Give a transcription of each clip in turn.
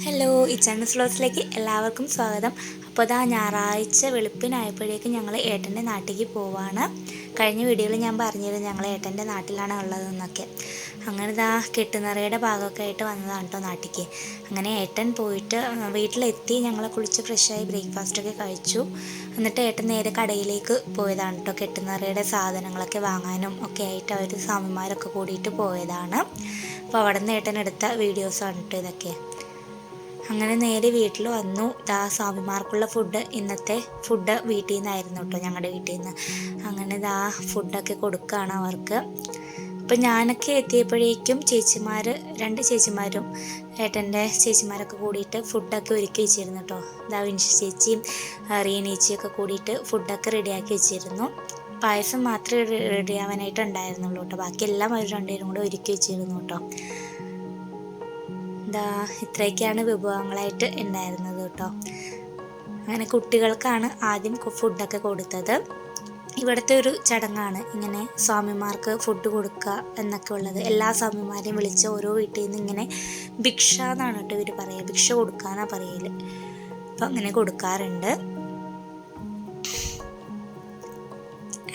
Hello ഇച്ചാണ് സ്ലോസിലേക്ക് എല്ലാവർക്കും സ്വാഗതം. അപ്പോൾ അതാ ഞായറാഴ്ച വെളുപ്പിനായപ്പോഴേക്കും ഞങ്ങൾ ഏട്ടന്റെ നാട്ടിലേക്ക് പോവാണ്. കഴിഞ്ഞ വീഡിയോയിൽ ഞാൻ പറഞ്ഞിരുന്നു ഞങ്ങൾ ഏട്ടന്റെ നാട്ടിലാണ് ഉള്ളതെന്നൊക്കെ അങ്ങനെ ഇതാ കെട്ടുനിറയുടെ ഭാഗമൊക്കെ ആയിട്ട് വന്നതാണ് കേട്ടോ നാട്ടിലേക്ക്. അങ്ങനെ ഏട്ടൻ പോയിട്ട് വീട്ടിലെത്തി ഞങ്ങളെ കുളിച്ച് ഫ്രഷായി ബ്രേക്ക്ഫാസ്റ്റൊക്കെ കഴിച്ചു. എന്നിട്ട് ഏട്ടൻ നേരെ കടയിലേക്ക് പോയതാണ് കേട്ടോ കെട്ടുനിറയുടെ സാധനങ്ങളൊക്കെ വാങ്ങാനും ഒക്കെ ആയിട്ട് അവർ സ്വാമിമാരൊക്കെ കൂടിയിട്ട് പോയതാണ്. അപ്പോൾ അവിടെ നിന്ന് ഏട്ടൻ എടുത്ത വീഡിയോസാണ് കേട്ടോ ഇതൊക്കെ. അങ്ങനെ നേരെ വീട്ടിൽ വന്നു. ദാ സ്വാമിമാർക്കുള്ള ഫുഡ് ഇന്നത്തെ ഫുഡ് വീട്ടിൽ നിന്നായിരുന്നു കേട്ടോ ഞങ്ങളുടെ വീട്ടിൽ നിന്ന്. അങ്ങനെ ദാ ഫുഡൊക്കെ കൊടുക്കുകയാണ് അവർക്ക്. അപ്പം ഞാനൊക്കെ എത്തിയപ്പോഴേക്കും ചേച്ചിമാർ രണ്ട് ചേച്ചിമാരും ഏട്ടന്റെ ചേച്ചിമാരൊക്കെ കൂടിയിട്ട് ഫുഡൊക്കെ ഒരുക്കി വെച്ചിരുന്നു കേട്ടോ. ദാ വിൻഷി ചേച്ചിയും റീനേച്ചിയൊക്കെ കൂടിയിട്ട് ഫുഡൊക്കെ റെഡിയാക്കി വെച്ചിരുന്നു. പായസം മാത്രമേ റെഡിയാവാനായിട്ട് ഉണ്ടായിരുന്നുള്ളൂ കേട്ടോ. ബാക്കി എല്ലാം അവർ രണ്ടുപേരും കൂടെ ഒരുക്കി വെച്ചിരുന്നു കേട്ടോ. എന്താ ഇത്രയൊക്കെയാണ് വിഭവങ്ങളായിട്ട് ഉണ്ടായിരുന്നത് കേട്ടോ. അങ്ങനെ കുട്ടികൾക്കാണ് ആദ്യം ഫുഡൊക്കെ കൊടുത്തത്. ഇവിടുത്തെ ഒരു ചടങ്ങാണ് ഇങ്ങനെ സ്വാമിമാർക്ക് ഫുഡ് കൊടുക്കുക എന്നൊക്കെ ഉള്ളത്. എല്ലാ സ്വാമിമാരെയും വിളിച്ച് ഓരോ വീട്ടിൽ നിന്ന് ഇങ്ങനെ ഭിക്ഷ എന്നാണ് കേട്ടോ ഇവർ പറയുക. ഭിക്ഷ കൊടുക്കാനാണ് പറയൽ അപ്പം അങ്ങനെ കൊടുക്കാറുണ്ട്.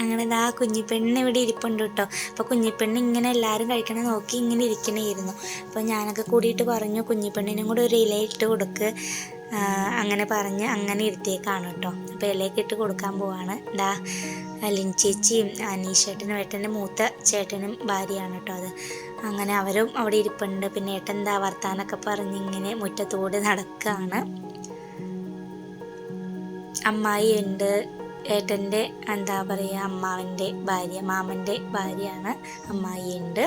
അങ്ങനെ ഇതാ കുഞ്ഞിപ്പെണ്ണ് ഇവിടെ ഇരിപ്പുണ്ട് കേട്ടോ. അപ്പോൾ കുഞ്ഞിപ്പെണ്ണ് ഇങ്ങനെ എല്ലാവരും കഴിക്കണ നോക്കി ഇങ്ങനെ ഇരിക്കണേയിരുന്നു. അപ്പോൾ ഞാനൊക്കെ കൂടിയിട്ട് പറഞ്ഞു കുഞ്ഞിപ്പെണ്ണിനും കൂടെ ഒരു ഇല ഇട്ട് കൊടുക്ക്. അങ്ങനെ പറഞ്ഞ് അങ്ങനെ ഇരുത്തിയേക്കാണ് കേട്ടോ. അപ്പോൾ ഇലയൊക്കെ ഇട്ട് കൊടുക്കാൻ പോവാണ്. ഇതാ ലിൻ ചേച്ചിയും അനീഷേട്ടനും ഏട്ടന്റെ മൂത്ത ചേട്ടനും ഭാര്യയാണ് കേട്ടോ അത്. അങ്ങനെ അവരും അവിടെ ഇരിപ്പുണ്ട്. പിന്നെ ഏട്ടൻ എന്താ വർത്താനൊക്കെ പറഞ്ഞ് ഇങ്ങനെ മുറ്റത്തൂടെ നടക്കുകയാണ് അമ്മായി ഉണ്ട്. ഏട്ടന്റെ എന്താ പറയുക അമ്മാവന്റെ ഭാര്യ മാമന്റെ ഭാര്യയാണ് അമ്മായി ഉണ്ട്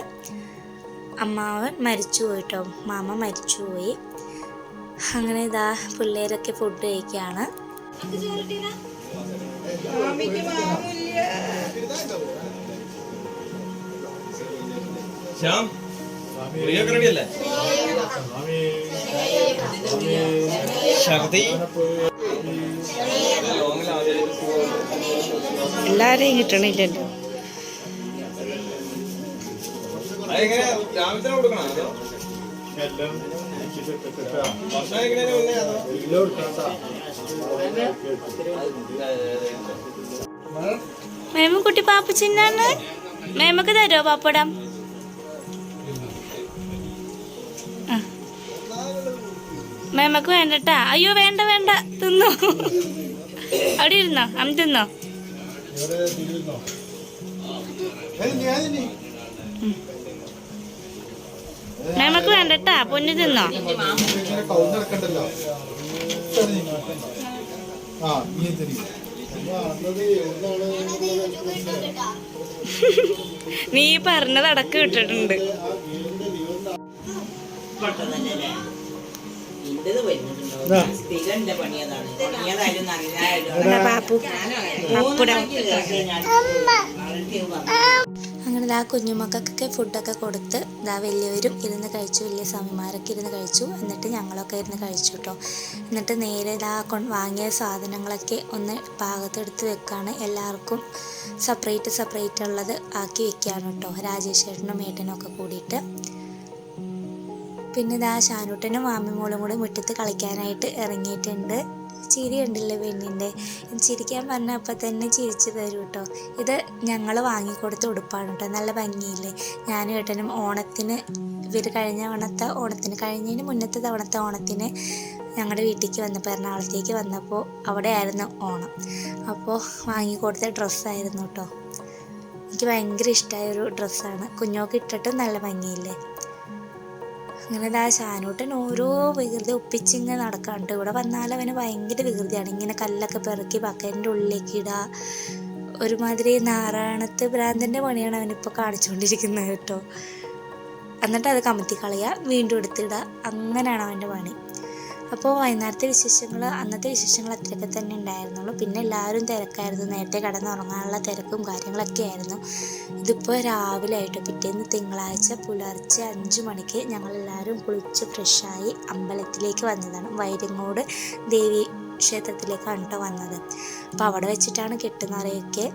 അമ്മാവൻ മരിച്ചു പോയിട്ടോ മാമ മരിച്ചുപോയി അങ്ങനെ ഇതാ പിള്ളേരൊക്കെ ഫുഡ് കഴിക്കുകയാണ് ശ്യാം പ്രിയൊക്കെ റെഡിയല്ലേ ഛർദി മുന്നേ കിട്ടണില്ലല്ലോ. മേമക്കുട്ടി പാപ്പച്ചിന്നാണ് മേമക്ക് തരുമോ പാപ്പടം. മേമക്ക് വേണ്ടട്ടാ. അയ്യോ വേണ്ട വേണ്ട. തിന്നോ. അവിടെ ഇരുന്നോ? അമ്മ തിന്നോ? മേമക്ക് വേണ്ടട്ടാ പൊന്നു തിന്നോ. ആ നീ എന്തിനീ നീ പറഞ്ഞത് അടക്ക് വിട്ടിട്ടുണ്ട്. അങ്ങനെ ആ കുഞ്ഞുമക്കൾക്കൊക്കെ ഫുഡൊക്കെ കൊടുത്ത് ഇതാ വലിയവരും ഇരുന്ന് കഴിച്ചു വലിയ സ്വാമിമാരൊക്കെ ഇരുന്ന് കഴിച്ചു. എന്നിട്ട് ഞങ്ങളൊക്കെ ഇരുന്ന് കഴിച്ചു കേട്ടോ എന്നിട്ട് നേരെ ഇതാ കൊ വാങ്ങിയ സാധനങ്ങളൊക്കെ ഒന്ന് പാകത്തെടുത്ത് വെക്കാണ്. എല്ലാവർക്കും സെപ്പറേറ്റ് സെപ്പറേറ്റ് ഉള്ളത് ആക്കി വെക്കുകയാണ് കേട്ടോ രാജേഷ് ചേട്ടനും ഏട്ടനും ഒക്കെ കൂടിയിട്ട്. പിന്നെ ഇതാ ഷാനൂട്ടനും മാമിമോളും കൂടെ മുറ്റത്ത് കളിക്കാനായിട്ട് ഇറങ്ങിയിട്ടുണ്ട്. ചിരി ഉണ്ടല്ലോ പെണ്ണിന്റെ. ചിരിക്കാൻ പറഞ്ഞാൽ അപ്പം തന്നെ ചിരിച്ചു തരും കേട്ടോ. ഇത് ഞങ്ങൾ വാങ്ങിക്കൊടുത്ത ഉടുപ്പാണ് കേട്ടോ. നല്ല ഭംഗിയില്ലേ? ഞാനും ഏട്ടനും ഓണത്തിന് ഇവർ കഴിഞ്ഞ ഓണത്തെ ഓണത്തിന് കഴിഞ്ഞതിന് മുന്നത്തെ തവണത്തെ ഓണത്തിന് ഞങ്ങളുടെ വീട്ടിലേക്ക് വന്നപ്പോൾ എറണാകുളത്തേക്ക് വന്നപ്പോൾ അവിടെ ആയിരുന്നു ഓണം. അപ്പോൾ വാങ്ങിക്കൊടുത്ത ഡ്രസ്സായിരുന്നു കേട്ടോ. എനിക്ക് ഭയങ്കര ഇഷ്ടമായ ഒരു ഡ്രസ്സാണ്. കുഞ്ഞോക്ക് ഇട്ടിട്ട് നല്ല ഭംഗിയില്ലേ? അങ്ങനെ ഷാനൂട്ടൻ ഓരോ വികൃതി ഒപ്പിച്ചിങ്ങനെ നടക്കാണ്ട് ഇവിടെ വന്നാൽ അവന് ഭയങ്കര വികൃതിയാണ്. ഇങ്ങനെ കല്ലൊക്കെ പെറുക്കി ബക്കറ്റിന്റെ ഉള്ളിലേക്ക് ഇടുക ഒരുമാതിരി നാരായണത്ത് ഭ്രാന്തന്റെ പണിയാണ് അവനിപ്പോൾ കാണിച്ചുകൊണ്ടിരിക്കുന്നത് കേട്ടോ. എന്നിട്ട് അത് കമത്തി കളയുക വീണ്ടും എടുത്തിടുക. അങ്ങനെയാണ് അവന്റെ പണി. അപ്പോൾ വൈകുന്നേരത്തെ വിശേഷങ്ങൾ അന്നത്തെ വിശേഷങ്ങൾ അത്രയൊക്കെ തന്നെ ഉണ്ടായിരുന്നുള്ളൂ. പിന്നെ എല്ലാവരും തിരക്കായിരുന്നു. നേരത്തെ കടന്നുറങ്ങാനുള്ള തിരക്കും കാര്യങ്ങളൊക്കെ ആയിരുന്നു. ഇതിപ്പോൾ രാവിലെ ആയിട്ട് പിറ്റേന്ന് തിങ്കളാഴ്ച പുലർച്ചെ അഞ്ച് മണിക്ക് ഞങ്ങളെല്ലാവരും കുളിച്ച് ഫ്രഷായി അമ്പലത്തിലേക്ക് വന്നതാണ്. വൈരങ്ങോട് ദേവി ക്ഷേത്രത്തിലേക്കാണ് കേട്ടോ വന്നത്. അപ്പോൾ അവിടെ വെച്ചിട്ടാണ് കെട്ടുന്നറയൊക്കെ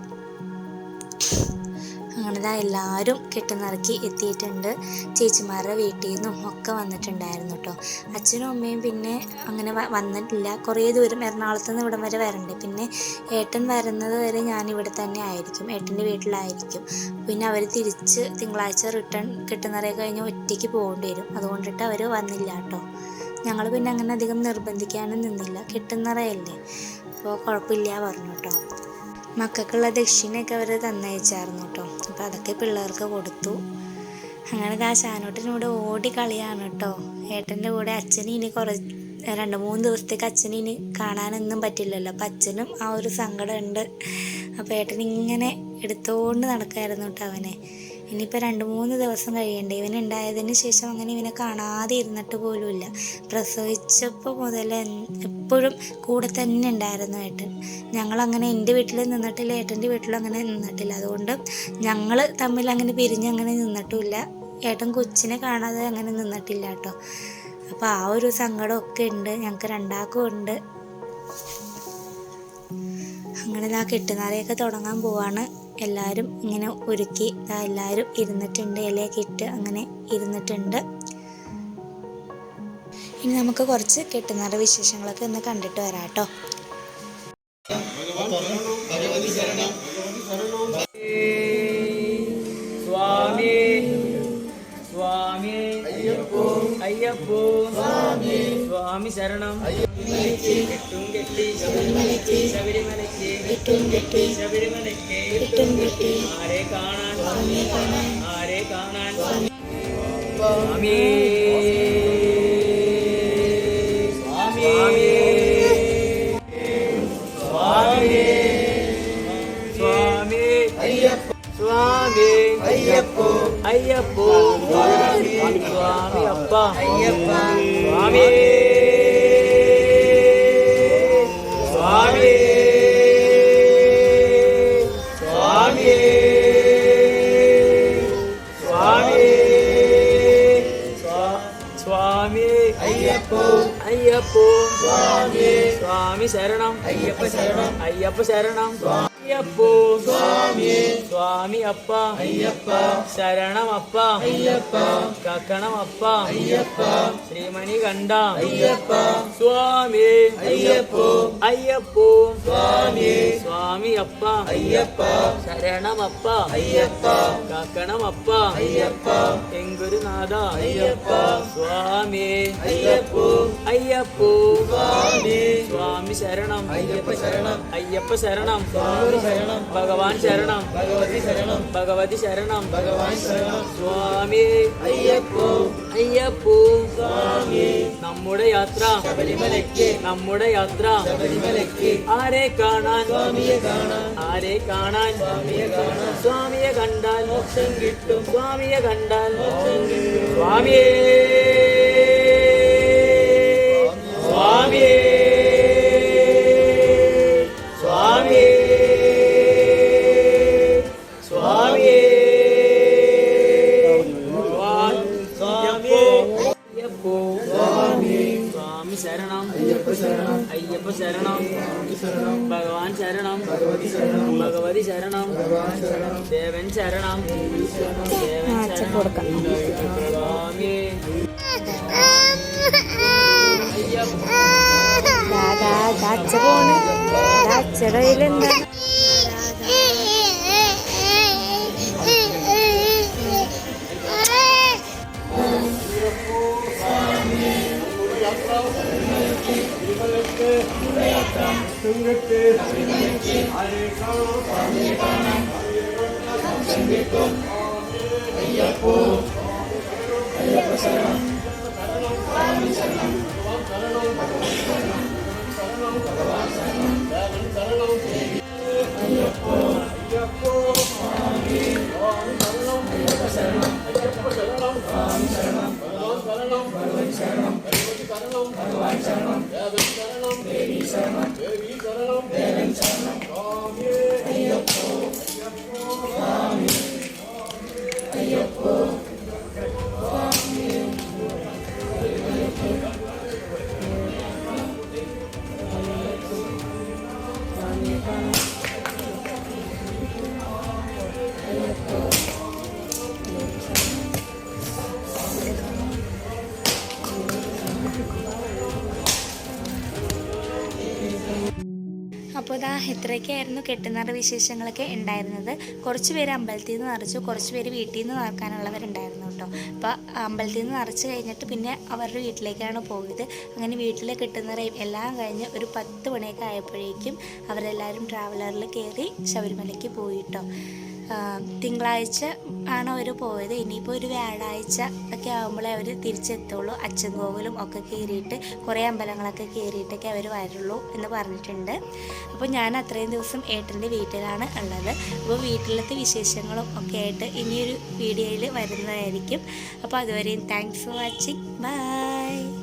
അങ്ങനെ ദാ എല്ലാവരും കെട്ടുനിറക്കി എത്തിയിട്ടുണ്ട്. ചേച്ചിമാരുടെ വീട്ടിൽ നിന്നും ഒക്കെ വന്നിട്ടുണ്ടായിരുന്നു കേട്ടോ. അച്ഛനും അമ്മയും പിന്നെ അങ്ങനെ വന്നിട്ടില്ല. കുറേ ദൂരം എറണാകുളത്ത് നിന്ന് ഇവിടം വരെ വരണ്ട്. പിന്നെ ഏട്ടൻ വരുന്നത് വരെ ഞാൻ ഇവിടെ തന്നെ ആയിരിക്കും. ഏട്ടന്റെ വീട്ടിലായിരിക്കും. പിന്നെ അവർ തിരിച്ച് തിങ്കളാഴ്ച റിട്ടേൺ കെട്ടുനിറയെ കഴിഞ്ഞ് ഒറ്റയ്ക്ക് പോകേണ്ടി വരും. അതുകൊണ്ടിട്ട് അവർ വന്നില്ല കേട്ടോ. ഞങ്ങൾ പിന്നെ അങ്ങനെ അധികം നിർബന്ധിക്കാനും നിന്നില്ല. കെട്ടുനിറയല്ലേ. അപ്പോൾ കുഴപ്പമില്ല പറഞ്ഞു കേട്ടോ. മക്കൾക്കുള്ള ദക്ഷിണയൊക്കെ അവർ തന്നയച്ചായിരുന്നു കേട്ടോ അപ്പോൾ അതൊക്കെ പിള്ളേർക്ക് കൊടുത്തു. അങ്ങനെ ആ ശാനോട്ടിനൂടെ ഓടി കളിയാണ് കേട്ടോ ഏട്ടന്റെ കൂടെ അച്ഛന് ഇനി കുറച്ച് രണ്ട് മൂന്ന് ദിവസത്തേക്ക് അച്ഛന് ഇനി കാണാനൊന്നും പറ്റില്ലല്ലോ. അപ്പം അച്ഛനും ആ ഒരു സങ്കടമുണ്ട് അപ്പോൾ ഏട്ടൻ ഇങ്ങനെ എടുത്തുകൊണ്ട് നടക്കായിരുന്നു കേട്ടോ അവനെ. ഇനിയിപ്പോൾ രണ്ട് മൂന്ന് ദിവസം കഴിയണ്ടേ. ഇവൻ ഉണ്ടായതിന് ശേഷം അങ്ങനെ ഇവനെ കാണാതെ ഇരുന്നിട്ട് പോലുമില്ല. പ്രസവിച്ചപ്പോൾ മുതൽ എപ്പോഴും കൂടെ തന്നെ ഉണ്ടായിരുന്നു ഏട്ടൻ. ഞങ്ങളങ്ങനെ എന്റെ വീട്ടിൽ നിന്നിട്ടില്ല ഏട്ടന്റെ വീട്ടിലും അങ്ങനെ നിന്നിട്ടില്ല. അതുകൊണ്ട് ഞങ്ങൾ തമ്മിൽ അങ്ങനെ പിരിഞ്ഞ് അങ്ങനെ നിന്നിട്ടുമില്ല. ഏട്ടൻ കൊച്ചിനെ കാണാതെ അങ്ങനെ നിന്നിട്ടില്ല കേട്ടോ. അപ്പോൾ ആ ഒരു സങ്കടമൊക്കെ ഉണ്ട്. ഞങ്ങൾക്ക് രണ്ടാക്കും ഉണ്ട്. അങ്ങനെ ആ കെട്ടുനാളെയൊക്കെ തുടങ്ങാൻ പോവാണ്. എല്ലാവരും ഇങ്ങനെ ഒരുക്കി എല്ലാവരും ഇരുന്നിട്ടുണ്ട് ഇലയൊക്കെ ഇട്ട് അങ്ങനെ ഇരുന്നിട്ടുണ്ട്. ഇനി നമുക്ക് കുറച്ച് കെട്ടുന്നവരുടെ വിശേഷങ്ങളൊക്കെ ഒന്ന് കണ്ടിട്ട് വരാം കേട്ടോ. സ്വാമി അയ്യപ്പോ അയ്യപ്പോ സ്വാമി സ്വാമി ശരണം കെട്ടും കെട്ടി ശബരിമലയ്ക്ക് ശബരിമലയ്ക്ക് കെട്ടും കെട്ടി ശബരിമലയ്ക്ക് കെട്ടും കെട്ടി ആരെ കാണാൻ ആരെ കാണാൻ സ്വാമി സ്വാമി സ്വാമി സ്വാമി അയ്യപ്പ സ്വാമി അയ്യപ്പോ അയ്യപ്പോ സ്വാമി സ്വാമി അപ്പ അയ്യപ്പ സ്വാമി സ്വാമി സ്വാമി. സ്വാമി സ്വാ- സ്വാമി അയ്യപ്പോ അയ്യപ്പോ. സ്വാമി സ്വാമി ശരണം അയ്യപ്പ. ശരണം അയ്യപ്പ. ശരണം അയ്യപ്പോ. സ്വാമി. സ്വാമി അപ്പ. അയ്യപ്പ. ശരണം അപ്പ അയ്യപ്പ. കക്കണം അപ്പ അയ്യപ്പ. ശ്രീമണി കണ്ട അയ്യപ്പ. സ്വാമി. അയ്യപ്പോ. അയ്യപ്പോ. സ്വാമി. സ്വാമി അപ്പ അയ്യപ്പ ശരണമപ്പ അയ്യപ്പ കാക്കണമപ്പ അയ്യപ്പ എങ്കുരുനാഥ ഭഗവാൻ ശരണം. ഭഗവതി ശരണം. ഭഗവതി ശരണം. ഭഗവാൻ ശരണം. സ്വാമി. അയ്യപ്പോ. അയ്യപ്പോ. സ്വാമി. നമ്മുടെ യാത്ര. ശബരിമലയ്ക്ക്. നമ്മുടെ യാത്ര. ശബരിമലയ്ക്ക്. ആരെ കാണാൻ? സ്വാമിയെ കാണാൻ. ആരെ കാണാൻ? സ്വാമിയെ കാണാൻ. സ്വാമിയെ കണ്ടാൽ മോക്ഷം കിട്ടും. സ്വാമിയെ കണ്ടാൽ മോക്ഷം കിട്ടും. സ്വാമിയേ. സ്വാമി ശരണം. അയ്യപ്പ ശരണം. അയ്യപ്പ ശരണം ഭഗവാൻ ശരണം. ഭഗവതി ശരണം. ഭഗവതി ശരണം. ദേവൻ ശരണം. ദേവൻ ശരണം സ്വാമി അച്ഛ പോണ്. അച്ഛയുടെ കയ്യിലെന്താ संरक्षे संरक्षे अनेकां Baby, Charanam, Devi Charanam, Devan Charanam, Ayyappo, Ayyappo, Ayyappo, Ayyappo, Ayyappo, Ayyappo, Ayyappo, Ayyappo, Ayyappo, ഇത്രയൊക്കെയായിരുന്നു കെട്ടുന്നറ വിശേഷങ്ങളൊക്കെ ഉണ്ടായിരുന്നത്. കുറച്ച് പേര് അമ്പലത്തിൽ നിന്ന് നിറച്ചു കുറച്ച് പേര് വീട്ടിൽ നിന്ന് നിറക്കാനുള്ളവരുണ്ടായിരുന്നു കേട്ടോ. അപ്പോൾ അമ്പലത്തിൽ നിന്ന് നിറച്ച് കഴിഞ്ഞിട്ട് പിന്നെ അവരുടെ വീട്ടിലേക്കാണ് പോയത്. അങ്ങനെ വീട്ടിൽ കിട്ടുന്നറയും എല്ലാം കഴിഞ്ഞ് ഒരു പത്ത് മണിയൊക്കെ ആയപ്പോഴേക്കും അവരെല്ലാവരും ട്രാവലറിൽ കയറി ശബരിമലയ്ക്ക് പോയി കേട്ടോ. ആ, തിങ്കളാഴ്ച ആണ് അവർ പോയത്. ഇനിയിപ്പോൾ ഒരു വ്യാഴാഴ്ച ഒക്കെ ആകുമ്പോഴേ അവർ തിരിച്ചെത്തുള്ളൂ. അച്ഛൻ കോവിലും ഒക്കെ കയറിയിട്ട് കുറേ അമ്പലങ്ങളൊക്കെ കയറിയിട്ടൊക്കെ അവർ വരുള്ളൂ എന്ന് പറഞ്ഞിട്ടുണ്ട്. അപ്പോൾ ഞാൻ അത്രയും ദിവസം ഏട്ടന്റെ വീട്ടിലാണ് ഉള്ളത്. അപ്പോൾ വീട്ടിലത്തെ വിശേഷങ്ങളും ഒക്കെ ആയിട്ട് ഇനിയൊരു വീഡിയോയിൽ വരുന്നതായിരിക്കും. അപ്പോൾ അതുവരെയും താങ്ക്സ് ഫോർ വാച്ചിങ് ബൈ